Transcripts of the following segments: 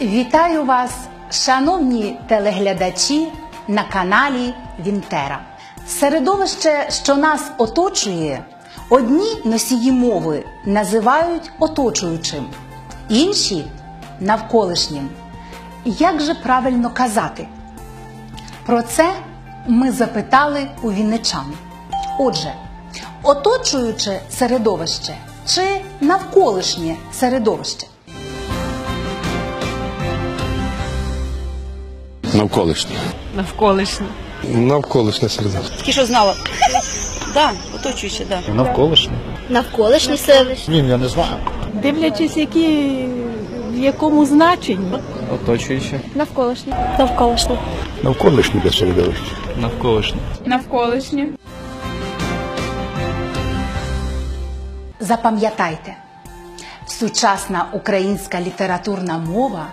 Вітаю вас, шановні телеглядачі на каналі Вінтера. Середовище, що нас оточує, одні носії мови називають оточуючим, інші навколишнім. Як же правильно казати? Про це ми запитали у вінничан. Отже, оточуюче середовище чи навколишнє середовище? Навколишнє. навколишнє. Навколишнє середовище. Тільки що знала. Да, оточуючи, да. Навколишнє? Навколишнє середовище. Ні, я не знаю. Дивлячись, які в якому значенні. Оточуюче. Навколишнє. Навколишнє. Навколишнє для середовище. Навколишнє. Навколишнє. Запам'ятайте, сучасна українська літературна мова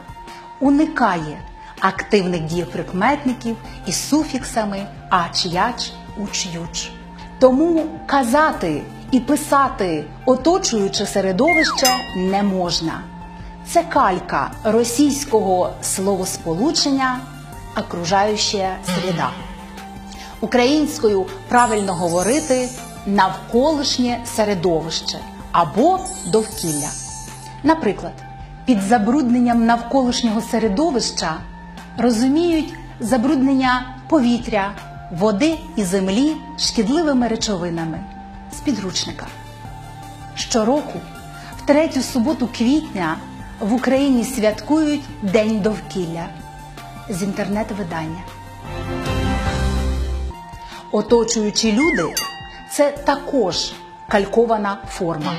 уникає активних дієприкметників із суфіксами ач, яч, уч. Тому казати і писати оточуюче середовище не можна. Це калька російського словосполучення окружаюча среда. Українською правильно говорити навколишнє середовище або довкілля. Наприклад, під забрудненням навколишнього середовища розуміють забруднення повітря, води і землі шкідливими речовинами з підручника. Щороку, в третю суботу квітня, в Україні святкують День довкілля з інтернет-видання. Оточуючі люди це також калькована форма.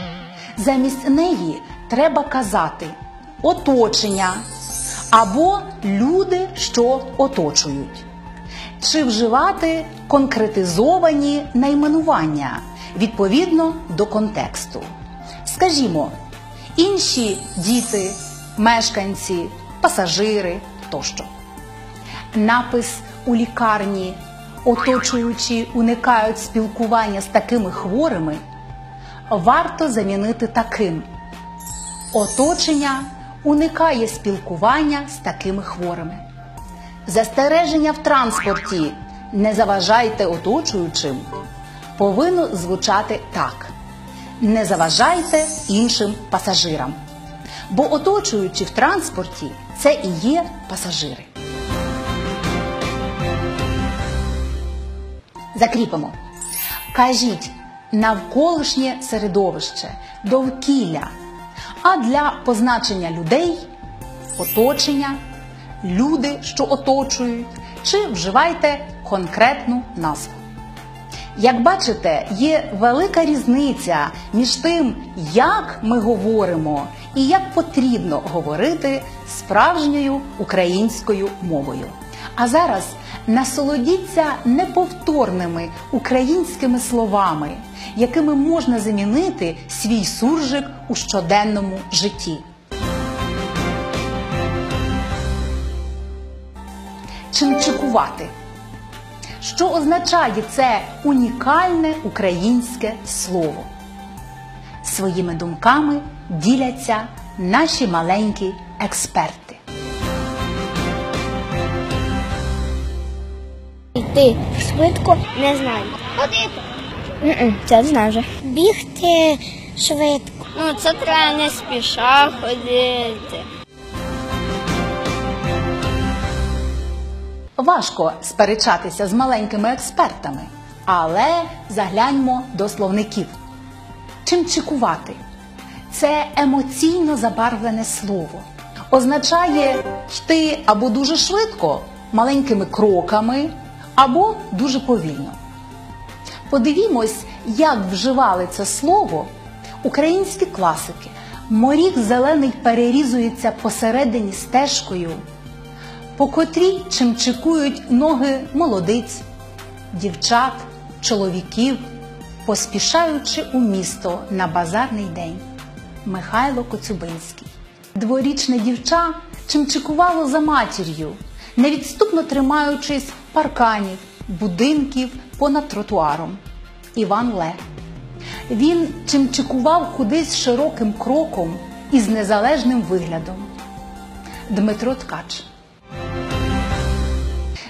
Замість неї треба казати оточення або люди, що оточують, чи вживати конкретизовані найменування відповідно до контексту. Скажімо, інші діти, мешканці, пасажири тощо. Напис у лікарні, оточуючи, уникають спілкування з такими хворими, варто замінити таким. Оточення уникає спілкування з такими хворими. Застереження в транспорті не заважайте оточуючим повинно звучати так: не заважайте іншим пасажирам. Бо оточуючи в транспорті це і є пасажири. Закріпимо. Кажіть навколишнє середовище, довкілля. А для позначення людей оточення, люди, що оточують, чи вживайте конкретну назву. Як бачите, є велика різниця між тим, як ми говоримо і як потрібно говорити справжньою українською мовою. А зараз насолодіться неповторними українськими словами, якими можна замінити свій суржик у щоденному житті. Чимчикувати. Що означає це унікальне українське слово? Своїми думками діляться наші маленькі експерти. Йти швидко не знаю. Ходити. Це не знаю вже. Бігти швидко. Ну, це треба не спіша ходити. Важко сперечатися з маленькими експертами, але загляньмо до словників. Чимчикувати це емоційно забарвлене слово. Означає йти або дуже швидко, маленькими кроками, або дуже повільно. Подивімось, як вживали це слово українські класики. Моріг зелений перерізується посередині стежкою, по котрій чимчикують ноги молодиць, дівчат, чоловіків, поспішаючи у місто на базарний день. Михайло Коцюбинський. Дворічне дівча чимчикувало за матір'ю, невідступно тримаючись парканів, будинків понад тротуаром. Іван Ле. Він чимчикував кудись широким кроком із незалежним виглядом. Дмитро Ткач.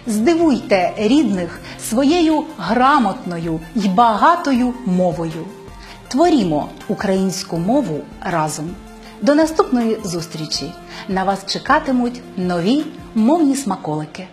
Здивуйте рідних своєю грамотною й багатою мовою. Творімо українську мову разом. До наступної зустрічі! На вас чекатимуть нові мовні смаколики.